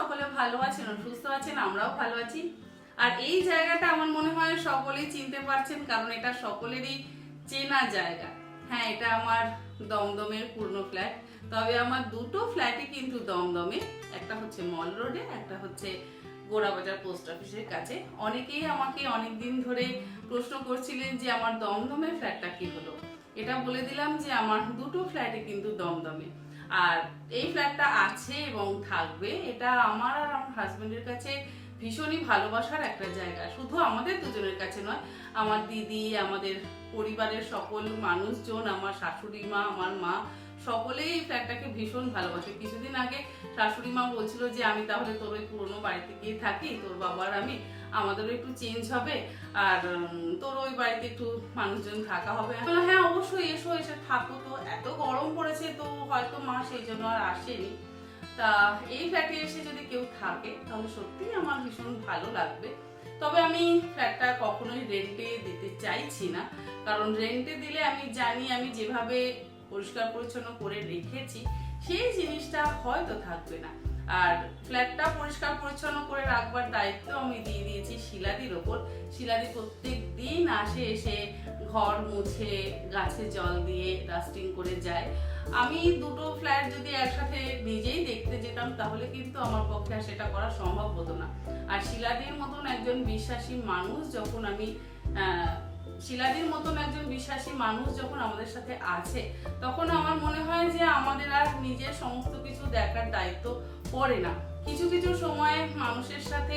সকলে ভালো আছেন সুস্থ আছেন, আমরাও ভালো আছি। আর এই জায়গাটা আমার মনে হয় সকলেই চিনতে পারছেন, কারণ এটা সকলেরই চেনা জায়গা। হ্যাঁ এটা আমার দমদমের পূর্ণ ফ্ল্যাট। তবে আমার দুটো ফ্ল্যাটই কিন্তু দমদমে। একটা হচ্ছে মল রোডে, একটা হচ্ছে গোড়াবাজার পোস্ট অফিসের কাছে। অনেকেই আমাকে অনেক দিন ধরে প্রশ্ন করছিলেন যে আমার দমদমের ফ্ল্যাটটা কি হলো? এটা বলে দিলাম যে আমার দুটো ফ্ল্যাটে কিন্তু দমদমে। আর এই ফ্ল্যাটটা আছে এবং থাকবে, এটা আমার আর আমার হাজব্যান্ডের কাছে ভীষণই ভালোবাসার একটা জায়গা। শুধু আমাদের দুজনের কাছে নয়, আমার দিদি, আমাদের পরিবারের সকল মানুষজন, আমার শাশুড়ি মা, আমার মা সকলেই এই ফ্ল্যাটটাকে ভীষণ ভালোবাসে। কিছুদিন আগে শাশুড়ি মা বলছিল যে, আমি তাহলে তোর ওই পুরোনো বাড়িতে গিয়ে থাকি, তোর বাবার আমি আমাদেরও একটু চেঞ্জ হবে, আর তোর ওই বাড়িতে একটু মানুষজন থাকা হবে। হ্যাঁ অবশ্যই এসো, এসে থাকো তো। এত গরম পড়েছে তো হয়তো মা সেই জন্য আর আসেনি। তা এই ফ্ল্যাটে এসে যদি কেউ থাকে, তাহলে সত্যিই আমার ভীষণ ভালো লাগবে। তবে আমি ফ্ল্যাটটা কখনোই রেন্টে দিতে চাইছি না। কারণ রেন্টে দিলে আমি জানি আমি যেভাবে পরিষ্কার পরিচ্ছন্ন করে রেখেছি, সেই জিনিসটা হয়তো থাকবে না। আর ফ্ল্যাটটা পরিষ্কার পরিচ্ছন্ন করে রাখবার দায়িত্ব আমি দিয়ে দিয়েছি শিলাদির ওপর। শিলাদি প্রত্যেক দিন আসে, এসে ঘর মুছে, গাছে জল দিয়ে ডাস্টিং করে যায়। আমি দুটো ফ্ল্যাট যদি একসাথে নিজেই দেখতে যেতাম, তাহলে কিন্তু আমার পক্ষে আর সেটা করা সম্ভব হতো না। আর শিলাদির মতন একজন বিশ্বাসী মানুষ যখন আমি শিলাদির মতন একজন বিশ্বাসী মানুষ যখন আমাদের সাথে আছে, তখন আমার মনে হয় যে আমাদের আর নিজের সমস্ত কিছু দেখার দায়িত্ব পড়ে না। কিছু কিছু সময় মানুষের সাথে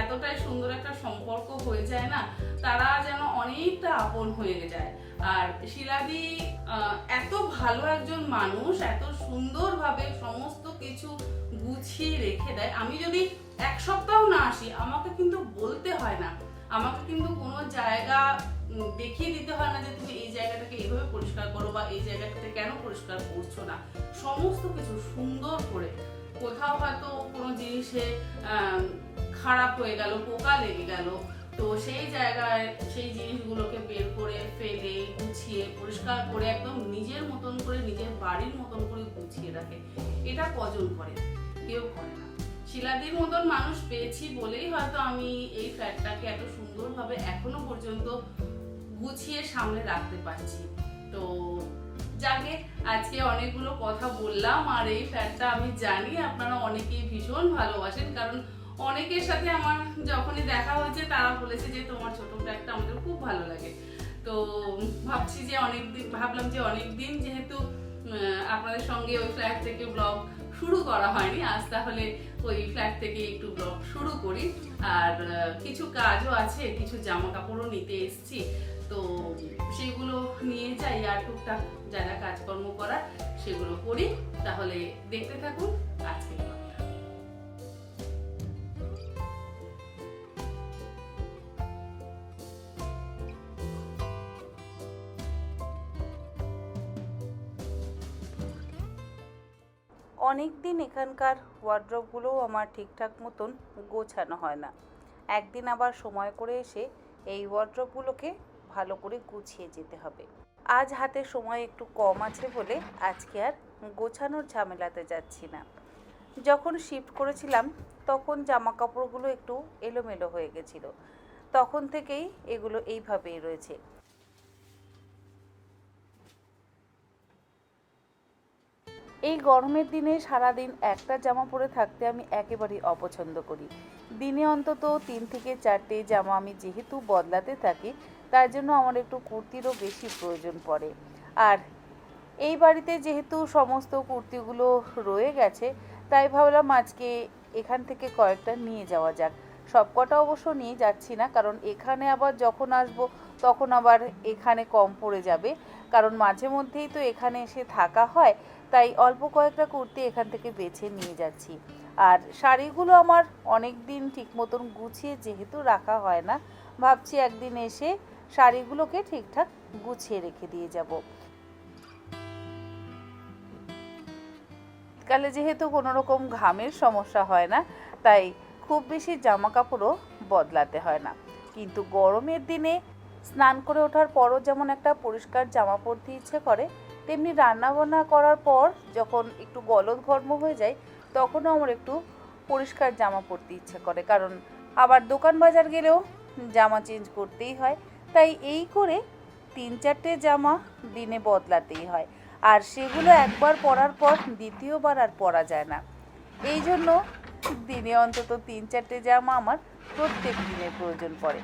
এতটাই সুন্দর একটা সম্পর্ক হয়ে যায় না, তারা যেন অনেকটা আপন হয়ে যায়। আর শিলাদি এত ভালো একজন মানুষ, এত সুন্দরভাবে সমস্ত কিছু গুছিয়ে রেখে দেয়। আমি যদি এক সপ্তাহ না আসি, আমাকে কিন্তু বলতে হয় না। আমাকে কিন্তু কোনো জায়গা দেখিয়ে দিতে হয় না যে তুমি এই জায়গাটাকে এইভাবে পরিষ্কার করো বা এই জায়গাটাতে কেন পরিষ্কার করছ না। সমস্ত কিছু সুন্দর করে কোথাও হয়তো কোনো জিনিসে খারাপ হয়ে গেল, পোকা লেগে গেল, তো সেই জায়গায় সেই জিনিসগুলোকে বের করে ফেলে, গুছিয়ে, পরিষ্কার করে একদম নিজের মতন করে, নিজের বাড়ির মতন করে গুছিয়ে রাখে। এটা কজন করে? কেউ করে না। শিলাদির মতন মানুষ পেয়েছি বলেই হয়তো আমি এই ফ্ল্যাটটাকে এত সুন্দরভাবে এখনও পর্যন্ত গুছিয়ে সামনে রাখতে পারছি। তো যাকে আজকে অনেকগুলো কথা বললাম, আর এই ফ্ল্যাটটা আমি জানি আপনারা অনেকেই ভীষণ ভালোবাসেন, কারণ অনেকের সাথে আমার যখনই দেখা হয়েছে, তারা বলেছে যে তোমার ছোট ফ্ল্যাটটা আমাদের খুব ভালো লাগে। তো ভাবছি যে অনেক দিন ভাবলাম যে অনেক দিন যেহেতু আপনাদের সঙ্গে ওই ফ্ল্যাট থেকে ব্লগ শুরু করা হয়নি। আজ তাহলে ওই ফ্ল্যাট থেকে একটু ব্লগ শুরু করি। আর কিছু কাজও আছে, কিছু জামা কাপড়ও নিতে এসছি। তো সেগুলো নিয়ে যাই আর টুকটাক যা যা কাজকর্ম করার, সেগুলো করি। তাহলে দেখতে থাকুন। আজকে অনেক দিন এখানকার ওয়ার্ড্রপগুলোও আমার ঠিকঠাক মতন গোছানো হয় না। একদিন আবার সময় করে এসে এই ওয়ার্ড্রপগুলোকে ভালো করে গুছিয়ে যেতে হবে। আজ হাতে সময় একটু কম আছে বলে আজকে আর গোছানোর ঝামেলাতে যাচ্ছি না। যখন শিফট করেছিলাম, তখন জামা কাপড়গুলো একটু এলোমেলো হয়ে গেছিল। তখন থেকেই এগুলো এইভাবেই রয়েছে। এই গরমের দিনে সারাদিন একটা জামা পরে থাকতে আমি একেবারেই অপছন্দ করি। দিনে অন্তত তিন থেকে চারটে জামা আমি যেহেতু বদলাতে থাকি, তার জন্য আমার একটু কুর্তিরও বেশি প্রয়োজন পড়ে। আর এই বাড়িতে যেহেতু সমস্ত কুর্তিগুলো রয়ে গেছে, তাই ভাবলাম আজকে এখান থেকে কয়েকটা নিয়ে যাওয়া যাক। সব কটা অবশ্য নিয়ে যাচ্ছি না, কারণ এখানে আবার যখন আসব, তখন আবার এখানে কম পড়ে যাবে। কারণ মাঝে মধ্যেই তো এখানে এসে থাকা হয় তাই অল্প কয়েকটা কুর্তি এখান থেকে বেছে নিয়ে যাচ্ছি। আর শাড়িগুলো আমার অনেক দিন ঠিক মতন গুছিয়ে যেহেতু রাখা হয় না, ভাবছি একদিন এসে শাড়িগুলোকে ঠিকঠাক গুছিয়ে রেখে দিয়ে যাব। শীতকালে যেহেতু কোনো রকম ঘামের সমস্যা হয় না, তাই খুব বেশি জামা কাপড়ও বদলাতে হয় না। কিন্তু গরমের দিনে স্নান করে ওঠার পরও যেমন একটা পরিষ্কার জামা পরতে ইচ্ছে করে তেমনি রান্না বান্না করার পর যখন একটু গলদ ঘর্ম হয়ে যায়, তখনও আমার একটু পরিষ্কার জামা পরতে ইচ্ছে করে। কারণ আবার দোকান বাজার গেলেও জামা চেঞ্জ করতেই হয়। তাই এই করে তিন চারটে জামা দিনে বদলাতেই হয়। আর সেগুলো একবার পরার পর দ্বিতীয়বার আর পরা যায় না। এই জন্য দিনে অন্তত তিন চারটে জামা আমার প্রত্যেক দিনের প্রয়োজন পড়ে।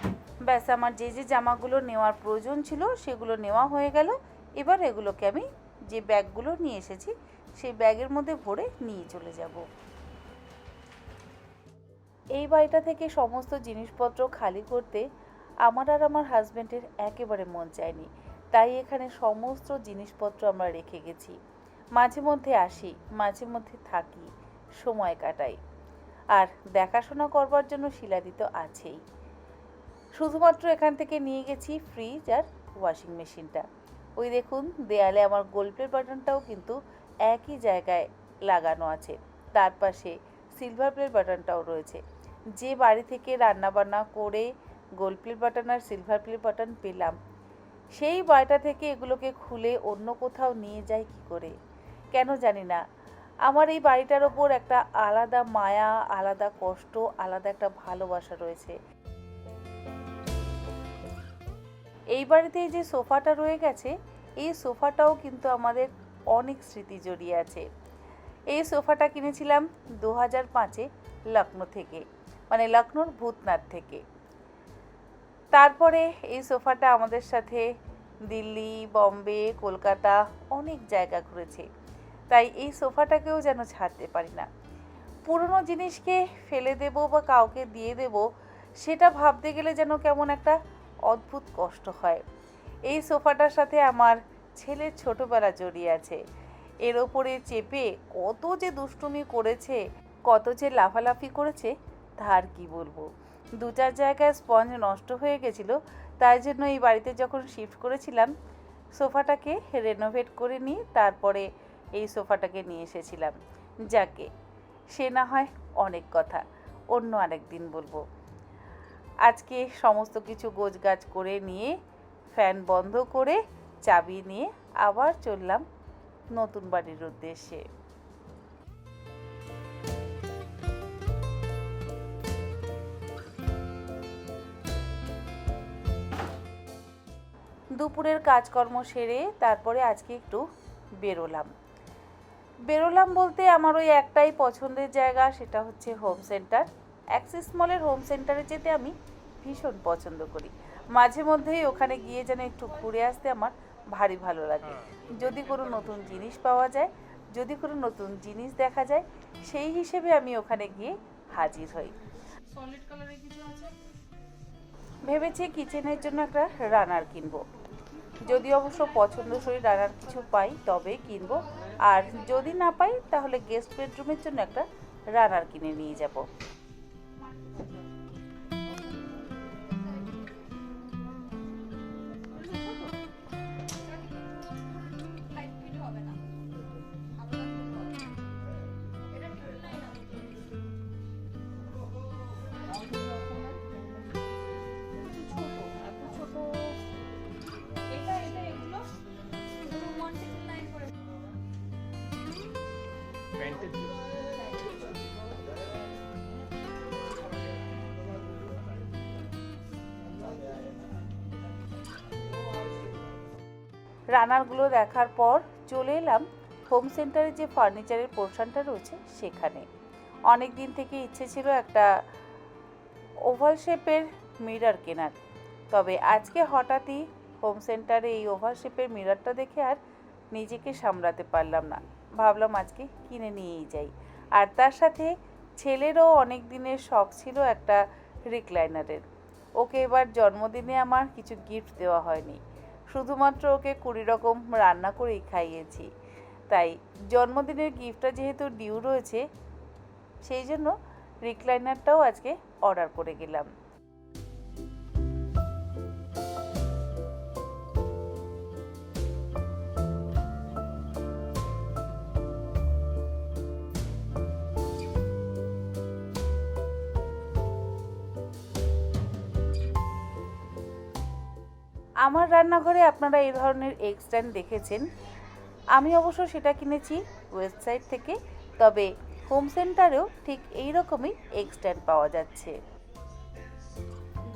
ব্যাস, আমার যে যে জামাগুলো নেওয়ার প্রয়োজন ছিল, সেগুলো নেওয়া হয়ে গেল। এবার এগুলোকে আমি যে ব্যাগগুলো নিয়ে এসেছি, সেই ব্যাগের মধ্যে ভরে নিয়ে চলে যাব। এই বাড়িটা থেকে সমস্ত জিনিসপত্র খালি করতে আমার আর আমার হাজব্যান্ডের একেবারে মন চায়নি। তাই এখানে সমস্ত জিনিসপত্র আমরা রেখে গেছি। মাঝে মধ্যে আসি, মাঝে মধ্যে থাকি, সময় কাটাই। আর দেখাশোনা করবার জন্য শিলাদি তো আছেই। শুধুমাত্র এখান থেকে নিয়ে গেছি ফ্রিজ আর ওয়াশিং মেশিনটা ওই দেখুন, দেয়ালে আমার গোল্ডের বাটনটাও কিন্তু একই জায়গায় লাগানো আছে। তার পাশে সিলভার প্লেট বাটনটাও রয়েছে। যে বাড়ি থেকে রান্না বান্না করে গোল্ড প্লেট বাটন আর সিলভার প্লেট বাটন পেলাম, সেই বাড়িটা থেকে এগুলোকে খুলে অন্য কোথাও নিয়ে যাই কি করে? কেন জানি না। আমার এই বাড়িটার ওপর একটা আলাদা মায়া, আলাদা কষ্ট, আলাদা একটা ভালোবাসা রয়েছে। এই বাড়িতে যে সোফাটা রয়ে গেছে, এই সোফাটাও কিন্তু আমাদের অনেক স্মৃতি জড়িয়ে আছে। এই সোফাটা কিনেছিলাম দু হাজার পাঁচে লখনৌ থেকে মানে লখনৌর ভূতনাথ থেকে। তারপরে এই সোফাটা আমাদের সাথে দিল্লি, বম্বে, কলকাতা অনেক জায়গা ঘুরেছে। তাই এই সোফাটাকেও যেন ছাড়তে পারি না। পুরনো জিনিসকে ফেলে দেব বা কাউকে দিয়ে দেব, সেটা ভাবতে গেলে যেন কেমন একটা অদ্ভুত কষ্ট হয়। এই সোফাটার সাথে আমার ছেলের ছোটবেলা জড়িয়ে আছে। এর ওপরে চেপে কত যে দুষ্টুমি করেছে, কত যে লাফালাফি করেছে, তার কি বলব? দু চার জায়গায় স্পঞ্জ নষ্ট হয়ে গেছিল, তাই জন্য এই বাড়িতে যখন শিফট করেছিলাম, সোফাটাকে রেনোভেট করে নিয়ে তারপরে এই সোফাটাকে নিয়ে এসেছিলাম। যাকে, সে না হয় অনেক কথা, অন্য আরেক দিন বলব। আজকে সমস্ত কিছু গোছগাছ করে নিয়ে, ফ্যান বন্ধ করে চাবি নিয়ে আবার চললাম নতুন বাড়ির উদ্দেশ্যে। দুপুরের কাজকর্ম সেরে তারপরে আজকে একটু বেরোলাম। বেরোলাম বলতে আমার ওই একটাই পছন্দের জায়গা, সেটা হচ্ছে হোম সেন্টার। অ্যাক্সিস মলের হোম সেন্টারে যেতে আমি ভীষণ পছন্দ করি। মাঝে মধ্যেই ওখানে গিয়ে যেন একটু ঘুরে আসতে আমার ভারী ভালো লাগে। যদি কোনো নতুন জিনিস পাওয়া যায় যদি কোনো নতুন জিনিস দেখা যায় সেই হিসেবে আমি ওখানে গিয়ে হাজির হই। সলিড কালারের কিছু আছে? ভেবেছি কিচেনের জন্য একটা রানার কিনবো। যদি অবশ্য পছন্দসই রানার কিছু পাই তবেই কিনবো। আর যদি না পাই তাহলে গেস্ট বেডরুমের জন্য একটা রানার কিনে নিয়ে যাব। রানারগুলো দেখার পর চলে এলাম হোম সেন্টারে যে ফার্নিচারের পোর্শনটা রয়েছে সেখানে। অনেক দিন থেকে ইচ্ছে ছিল একটা ওভাল শেপের মিরর কেনার। তবে আজকে হঠাৎই হোম সেন্টারে এই ওভাল শেপের মিররটা দেখে আর নিজেকে সামলাতে পারলাম না। ভাবলাম আজকে কিনে নিয়েই যাই। আর তার সাথে ছেলেরও অনেক দিনের শখ ছিল একটা রিক্লাইনারের ওকে এবার জন্মদিনে আমার কিছু গিফট দেওয়া হয়নি। শুধুমাত্র ওকে কুড়ি রকম রান্না করেই খাইয়েছি। তাই জন্মদিনের গিফটটা যেহেতু ডিউ রয়েছে, সেই জন্য রিক্লাইনারটাও আজকে অর্ডার করে গেলাম। আমার রান্নাঘরে আপনারা এই ধরনের এগ স্ট্যান্ড দেখেছেন। আমি অবশ্য সেটা কিনেছি ওয়েবসাইট থেকে, তবে হোম সেন্টারেও ঠিক এই রকমই এগ এক্সট্যান্ড পাওয়া যাচ্ছে।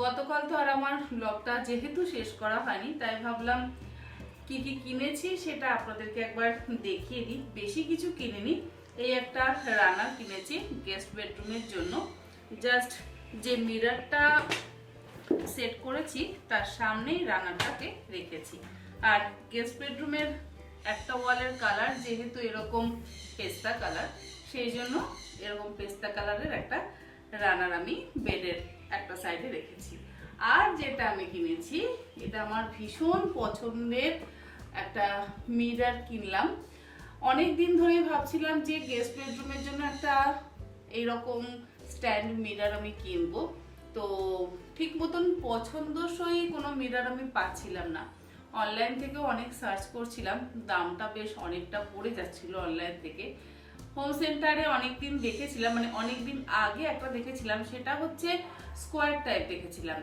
গতকাল তো আর আমার ব্লগটা যেহেতু শেষ করা হয়নি, তাই ভাবলাম কি কি কিনেছি সেটা আপনাদেরকে একবার দেখিয়ে দিই। বেশি কিছু কিনিনি, এই একটা রানার কিনেছি গেস্ট বেডরুমের জন্য। জাস্ট যে মিররটা সেট করেছি, তার সামনেই রানারটাকে রেখেছি। আর গেস্ট বেডরুমের একটা ওয়ালের কালার যেহেতু এরকম পেস্তা কালার সেই জন্য এরকম পেস্তা কালারের একটা রানার আমি বেডের একটা সাইডে রেখেছি। আর যেটা আমি কিনেছি, এটা আমার ভীষণ পছন্দের একটা মিরার কিনলাম। অনেক দিন ধরেই ভাবছিলাম যে গেস্ট বেডরুমের জন্য একটা এইরকম স্ট্যান্ড মিরার আমি কিনবো। তো ঠিক মতন পছন্দসই কোনো মিরর আমি পাচ্ছিলাম না। অনলাইন থেকে অনেক সার্চ করছিলাম, দামটা বেশ অনেকটা পড়ে যাচ্ছিল অনলাইন থেকে। হোম সেন্টারে অনেকদিন দেখেছিলাম মানে অনেকদিন আগে একটা দেখেছিলাম, সেটা হচ্ছে স্কোয়ার টাইপ দেখেছিলাম।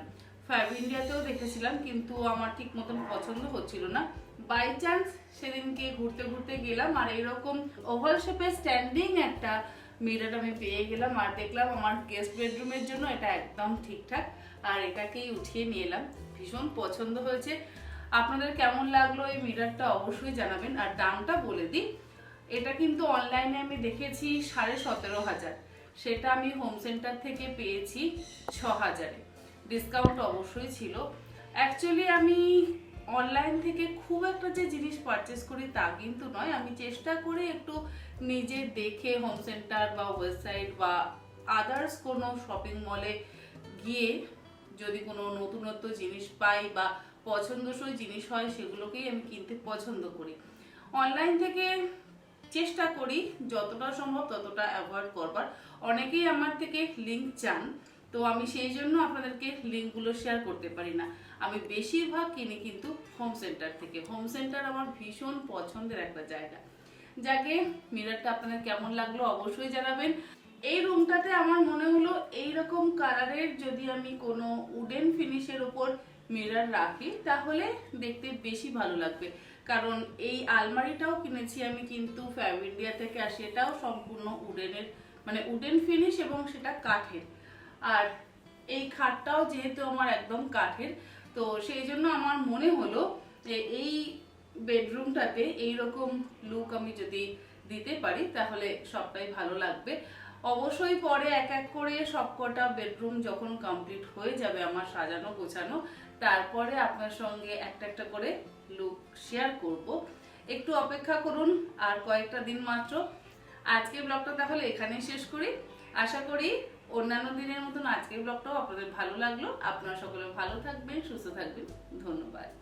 ফাইভ ইন্ডিয়াতেও দেখেছিলাম, কিন্তু আমার ঠিক মতন পছন্দ হচ্ছিল না। বাই চান্স সেদিনকে ঘুরতে ঘুরতে গেলাম, আর এরকম ওভাল শেপের স্ট্যান্ডিং একটা মিরর আমি পেয়ে গেলাম আর দেখলাম আমার গেস্ট বেডরুমের জন্য এটা একদম ঠিকঠাক। আর এটাকেই উঠিয়ে নিয়ে এলাম। ভীষণ পছন্দ হয়েছে। আপনাদের কেমন লাগল এই মিররটা অবশ্যই জানাবেন। আর দামটা বলে দিই, এটা কিন্তু অনলাইনে আমি দেখেছি সাড়ে সতেরো হাজার। সেটা আমি হোম সেন্টার থেকে পেয়েছি ছ হাজারে। ডিসকাউন্ট অবশ্যই ছিল। অ্যাকচুয়ালি আমি অনলাইন থেকে খুব একটা যে জিনিস পারচেস করি তা কিন্তু নয়। আমি চেষ্টা করি একটু নিজে দেখে হোম সেন্টার বা ওয়েবসাইট বা আদার্স কোনো শপিং মলে গিয়ে যদি কোনো নতুনত্ব জিনিস পাই বা পছন্দসই জিনিস হয়, সেগুলোকেই আমি কিনতে পছন্দ করি। অনলাইন থেকে চেষ্টা করি যতটা সম্ভব ততটা অ্যাভয়েড করবার। অনেকেই আমার থেকে লিঙ্ক চান। তো আমি সেই জন্য আপনাদেরকে লিঙ্কগুলো শেয়ার করতে পারি না। আমি বেশিরভাগ কিনি কিন্তু হোম সেন্টার থেকে। হোম সেন্টার আমার ভীষণ পছন্দের একটা জায়গা। যাকে মিররটা আপনাদের কেমন লাগল অবশ্যই জানাবেন। এই রুমটাতে আমার মনে হলো এই রকম কালারের যদি আমি কোনো উডেন ফিনিশের ওপর মিরর রাখি, তাহলে দেখতে বেশি ভালো লাগবে। কারণ এই আলমারিটাও কিনেছি আমি কিন্তু ফ্যাব ইন্ডিয়া থেকে, আর সেটাও সম্পূর্ণ উডেনের মানে উডেন ফিনিশ এবং সেটা কাঠের। আর এই খাটটাও যেহেতু আমার একদম কাঠের, তো সেই জন্য আমার মনে হলো যে এই বেডরুমটাতে এই রকম লুক আমি যদি দিতে পারি, তাহলে সবটাই ভালো লাগবে। অবশ্যই পরে এক এক করে সবকটা বেডরুম যখন কমপ্লিট হয়ে যাবে আমার সাজানো গোছানো, তারপরে আপনার সঙ্গে একটা একটা করে লুক শেয়ার করব। একটু অপেক্ষা করুন আর কয়েকটা দিন মাত্র। আজকে ব্লগটা তাহলে এখানেই শেষ করি। আশা করি অন্যান্য দিনের মতন আজকের ব্লগটাও আপনাদের ভালো লাগল। আপনারা সকলে ভালো থাকবেন, সুস্থ থাকবেন। ধন্যবাদ।